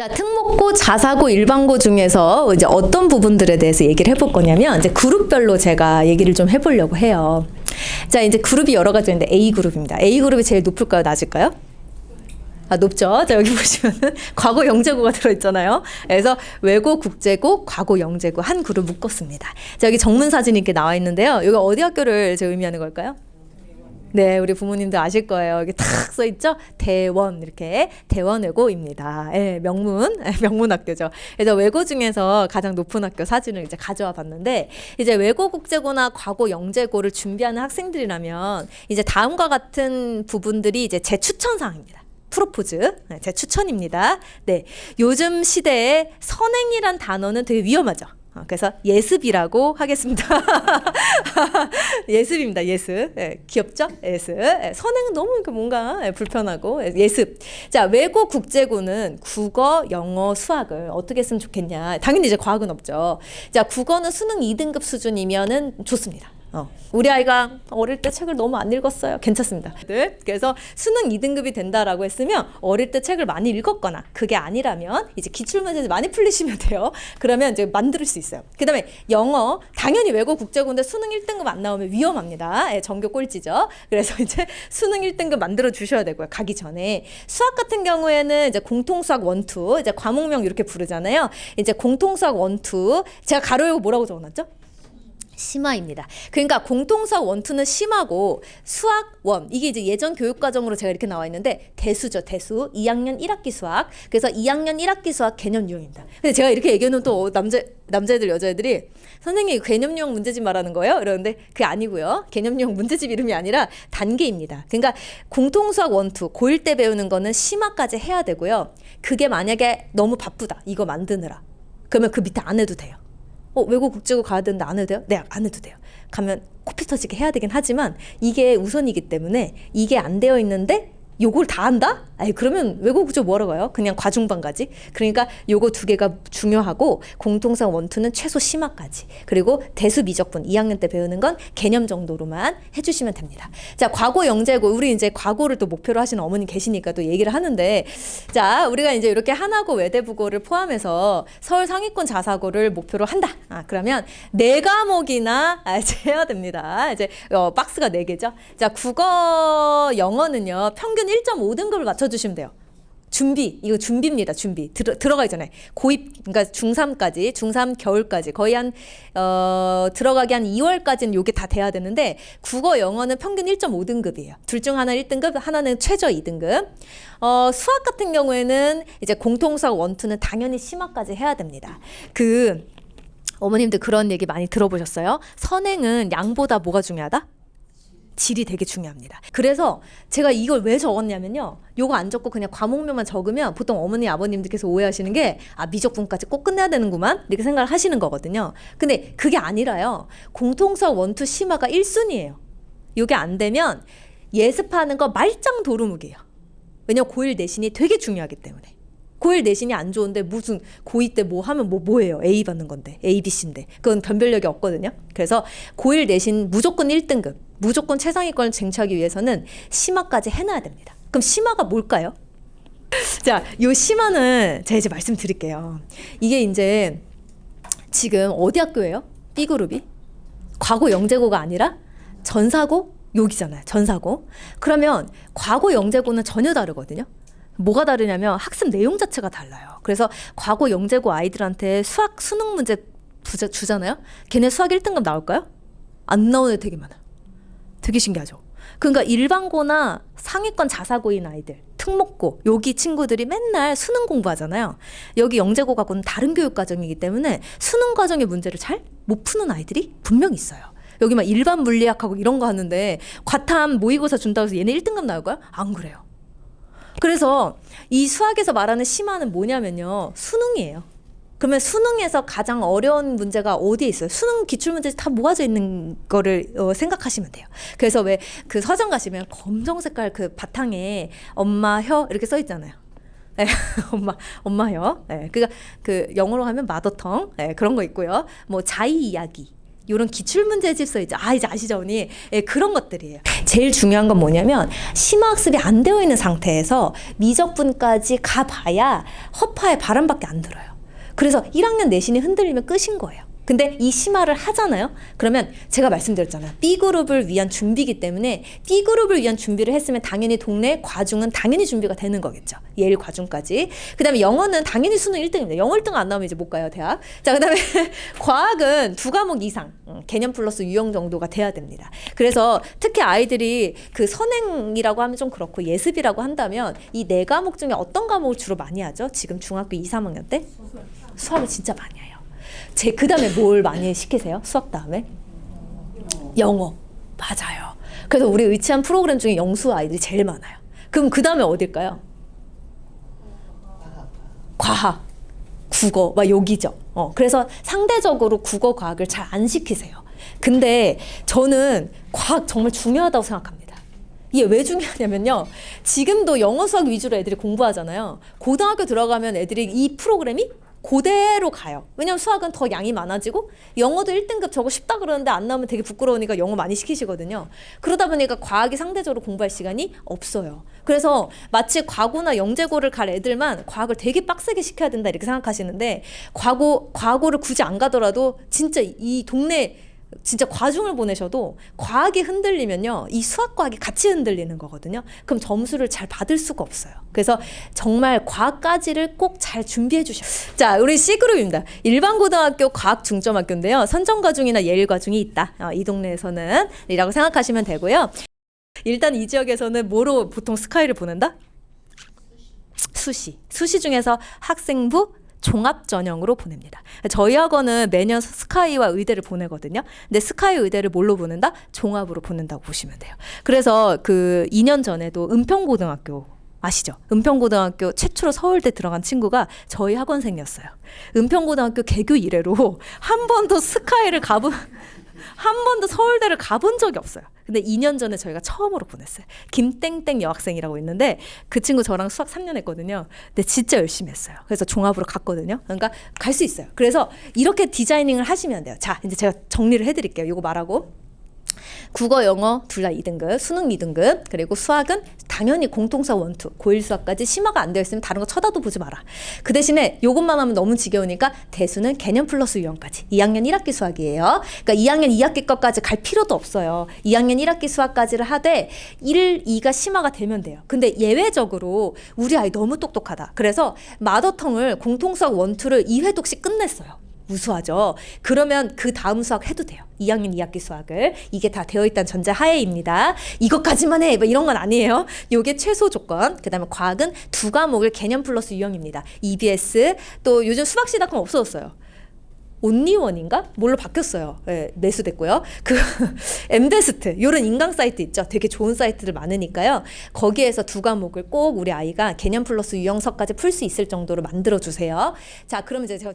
자, 특목고, 자사고, 일반고 중에서 이제 어떤 부분들에 대해서 얘기를 해볼 거냐면 이제 그룹별로 제가 얘기를 좀 해보려고 해요. 자, 이제 그룹이 여러 가지 있는데 A 그룹입니다. A 그룹이 제일 높을까요, 낮을까요? 아, 높죠. 자, 여기 보시면은 과거 영재고가 들어있잖아요. 그래서 외고, 국제고, 과거 영재고 한 그룹 묶었습니다. 자, 여기 정문 사진이 이렇게 나와 있는데요. 여기 어디 학교를 제 의미하는 걸까요? 네, 우리 부모님도 아실 거예요. 여기 탁써 있죠? 대원 이렇게 대원 외고입니다. 예, 명문 예, 명문 학교죠. 그래서 외고 중에서 가장 높은 학교 사진을 이제 가져와 봤는데 이제 외고 국제고나 과고 영재고를 준비하는 학생들이라면 이제 다음과 같은 부분들이 이제 제 추천 사항입니다. 프로포즈 네, 제 추천입니다. 네, 요즘 시대에 선행이란 단어는 되게 위험하죠. 어, 그래서 예습이라고 하겠습니다. 예습입니다. 예습. 예, 귀엽죠? 예습. 예, 선행은 너무 그 뭔가 예, 불편하고 예, 예습. 자, 외고 국제고는 국어, 영어, 수학을 어떻게 했으면 좋겠냐. 당연히 이제 과학은 없죠. 자, 국어는 수능 2등급 수준이면은 좋습니다. 어. 우리 아이가 어릴 때 책을 너무 안 읽었어요. 괜찮습니다. 네. 그래서 수능 2등급이 된다라고 했으면 어릴 때 책을 많이 읽었거나 그게 아니라면 이제 기출문제 많이 풀리시면 돼요. 그러면 이제 만들 수 있어요. 그 다음에 영어 당연히 외고 국제고인데 수능 1등급 안 나오면 위험합니다. 예, 전교 꼴찌죠. 그래서 이제 수능 1등급 만들어 주셔야 되고요. 가기 전에 수학 같은 경우에는 이제 공통수학 원투 이제 과목명 이렇게 부르잖아요. 이제 공통수학 원투 제가 가로 열고 뭐라고 적어놨죠? 심화입니다. 그러니까 공통수학 원투는 심하고 수학 원 이게 이제 예전 교육과정으로 제가 이렇게 나와 있는데 대수죠 대수 2학년 1학기 수학 그래서 2학년 1학기 수학 개념 유형입니다. 근데 제가 이렇게 얘기하면 또 남자 남자애들 여자애들이 선생님 개념 유형 문제집 말하는 거예요? 이러는데 그게 아니고요. 개념 유형 문제집 이름이 아니라 단계입니다. 그러니까 공통수학 원투 고1 때 배우는 거는 심화까지 해야 되고요. 그게 만약에 너무 바쁘다 이거 만드느라 그러면 그 밑에 안 해도 돼요. 어, 외국 국제고 가야 되는데 안 해도 돼요? 네, 안 해도 돼요. 가면 코피 터지게 해야 되긴 하지만 이게 우선이기 때문에 이게 안 되어 있는데 요걸 다 한다? 아니 그러면 외국 국제 뭐하러 가요? 그냥 과중반까지. 그러니까 요거 두 개가 중요하고 공통상 원투는 최소 심화까지. 그리고 대수 미적분 2학년 때 배우는 건 개념 정도로만 해주시면 됩니다. 자 과거 영재고 우리 이제 과거를 또 목표로 하시는 어머니 계시니까 또 얘기를 하는데 자 우리가 이제 이렇게 하나고 외대국어를 포함해서 서울 상위권 자사고를 목표로 한다. 아 그러면 네 과목이나 아, 이제 해야 됩니다. 이제 어, 박스가 네 개죠. 자 국어 영어는요 평균 1.5등급을 맞춰주시면 돼요. 준비 이거 준비입니다 준비. 들어, 들어가기 전에. 고입 그러니까 중3까지 중3 겨울까지. 거의 한 어, 들어가기 한 2월까지는 요게 다 돼야 되는데 국어 영어는 평균 1.5등급이에요. 둘 중 하나 1등급 하나는 최저 2등급. 어, 수학 같은 경우에는 이제 공통수학 원투는 당연히 심화까지 해야 됩니다. 그 어머님들 그런 얘기 많이 들어보셨어요? 선행은 양보다 뭐가 중요하다 질이 되게 중요합니다. 그래서 제가 이걸 왜 적었냐면요. 요거 안 적고 그냥 과목명만 적으면 보통 어머니 아버님들께서 오해하시는 게 아 미적분까지 꼭 끝내야 되는구만 이렇게 생각을 하시는 거거든요. 근데 그게 아니라요. 공통수학 원투 심화가 1순위예요. 요게 안 되면 예습하는 거 말짱 도루묵이에요. 왜냐면 고1 내신이 되게 중요하기 때문에. 고1 내신이 안 좋은데 무슨 고2 때 뭐 하면 뭐 뭐예요? A 받는 건데. A, B, C인데. 그건 변별력이 없거든요. 그래서 고1 내신 무조건 1등급, 무조건 최상위권을 쟁취하기 위해서는 심화까지 해놔야 됩니다. 그럼 심화가 뭘까요? 자, 요 심화는 제가 이제 말씀드릴게요. 이게 이제 지금 어디 학교예요? B그룹이? 과거 영재고가 아니라 전사고 여기잖아요. 전사고. 그러면 과거 영재고는 전혀 다르거든요. 뭐가 다르냐면 학습 내용 자체가 달라요. 그래서 과거 영재고 아이들한테 수학 수능 문제 부자, 주잖아요. 걔네 수학 1등급 나올까요? 안 나오는 애 되게 많아. 되게 신기하죠. 그러니까 일반고나 상위권 자사고인 아이들, 특목고 여기 친구들이 맨날 수능 공부하잖아요. 여기 영재고 가고는 다른 교육 과정이기 때문에 수능 과정의 문제를 잘 못 푸는 아이들이 분명 있어요. 여기 막 일반 물리학하고 이런 거 하는데 과탐 모의고사 준다고 해서 얘네 1등급 나올까요? 안 그래요. 그래서 이 수학에서 말하는 심화는 뭐냐면요. 수능이에요. 그러면 수능에서 가장 어려운 문제가 어디에 있어요? 수능 기출 문제 다 모아져 있는 거를 어, 생각하시면 돼요. 그래서 왜 그 서점 가시면 검정 색깔 그 바탕에 엄마 혀 이렇게 써 있잖아요. 네, 엄마 엄마요. 네, 그그 그 영어로 하면 마더텅 네, 그런 거 있고요. 뭐 자이 이야기 이런 기출 문제집서 이제 아 이제 아시죠 언니 예, 그런 것들이에요. 제일 중요한 건 뭐냐면 심화 학습이 안 되어 있는 상태에서 미적분까지 가봐야 허파에 바람밖에 안 들어요. 그래서 1학년 내신이 흔들리면 끝인 거예요. 근데 이 심화를 하잖아요. 그러면 제가 말씀드렸잖아요. B 그룹을 위한 준비이기 때문에 B 그룹을 위한 준비를 했으면 당연히 동네 과중은 당연히 준비가 되는 거겠죠. 예일 과중까지. 그다음에 영어는 당연히 수능 1등입니다. 영어 1등 안 나오면 이제 못 가요 대학. 자 그다음에 과학은 두 과목 이상 음, 개념 플러스 유형 정도가 돼야 됩니다. 그래서 특히 아이들이 그 선행이라고 하면 좀 그렇고 예습이라고 한다면 이 네 과목 중에 어떤 과목을 주로 많이 하죠? 지금 중학교 2, 3학년 때 수학을 진짜 많이 해요. 제 그 다음에 뭘 많이 시키세요? 수학 다음에 영어 맞아요. 그래서 우리 의치한 프로그램 중에 영수 아이들이 제일 많아요. 그럼 그 다음에 어딜까요? 과학, 국어, 막 여기죠. 어, 그래서 상대적으로 국어, 과학을 잘 안 시키세요. 근데 저는 과학 정말 중요하다고 생각합니다. 이게 왜 중요하냐면요. 지금도 영어 수학 위주로 애들이 공부하잖아요. 고등학교 들어가면 애들이 이 프로그램이 그대로 가요. 왜냐면 수학은 더 양이 많아지고 영어도 1등급 저거 쉽다 그러는데 안 나오면 되게 부끄러우니까 영어 많이 시키시거든요. 그러다 보니까 과학이 상대적으로 공부할 시간이 없어요. 그래서 마치 과고나 영재고를 갈 애들만 과학을 되게 빡세게 시켜야 된다 이렇게 생각하시는데 과고 과고를 굳이 안 가더라도 진짜 이 동네 진짜 과중을 보내셔도 과학이 흔들리면요 이 수학 과학이 같이 흔들리는 거거든요. 그럼 점수를 잘 받을 수가 없어요. 그래서 정말 과학까지를 꼭 잘 준비해 주셔. 자 우리 C그룹입니다. 일반 고등학교 과학 중점학교인데요. 선정 과중이나 예일 과중이 있다. 어, 이 동네에서는 이라고 생각하시면 되고요. 일단 이 지역에서는 뭐로 보통 스카이를 보낸다? 수시. 수시 중에서 학생부 종합 전형으로 보냅니다. 저희 학원은 매년 스카이와 의대를 보내거든요. 근데 스카이 의대를 뭘로 보낸다? 종합으로 보낸다고 보시면 돼요. 그래서 그 2년 전에도 은평고등학교 아시죠? 은평고등학교 최초로 서울대 들어간 친구가 저희 학원생이었어요. 은평고등학교 개교 이래로 한 번도 스카이를 가본 한 번도 서울대를 가본 적이 없어요. 근데 2년 전에 저희가 처음으로 보냈어요. 김땡땡 여학생이라고 있는데 그 친구 저랑 수학 3년 했거든요. 근데 진짜 열심히 했어요. 그래서 종합으로 갔거든요. 그러니까 갈 수 있어요. 그래서 이렇게 디자이닝을 하시면 돼요. 자, 이제 제가 정리를 해드릴게요. 이거 말하고. 국어, 영어 둘 다 2등급, 수능 2등급, 그리고 수학은 당연히 공통사 원투, 고1 수학까지 심화가 안 되어 있으면 다른 거 쳐다도 보지 마라. 그 대신에 요것만 하면 너무 지겨우니까 대수는 개념 플러스 유형까지. 2학년 1학기 수학이에요. 그러니까 2학년 2학기 것까지 갈 필요도 없어요. 2학년 1학기 수학까지를 하되 1, 2가 심화가 되면 돼요. 근데 예외적으로 우리 아이 너무 똑똑하다. 그래서 마더텅을 공통수학 원투를 2회독씩 끝냈어요. 우수하죠. 그러면 그 다음 수학 해도 돼요. 2학년 2학기 수학을 이게 다 되어 있다는 전제 하에입니다. 이것까지만 해. 뭐 이런 건 아니에요. 요게 최소 조건. 그다음에 과학은 두 과목을 개념 플러스 유형입니다. EBS 또 요즘 수학 시다컴 없어졌어요. 온리원인가? 뭘로 바뀌었어요. 예, 매수됐고요. 그 엠데스트 이런 인강 사이트 있죠. 되게 좋은 사이트들 많으니까요. 거기에서 두 과목을 꼭 우리 아이가 개념 플러스 유형서까지 풀 수 있을 정도로 만들어 주세요. 자, 그럼 이제 제가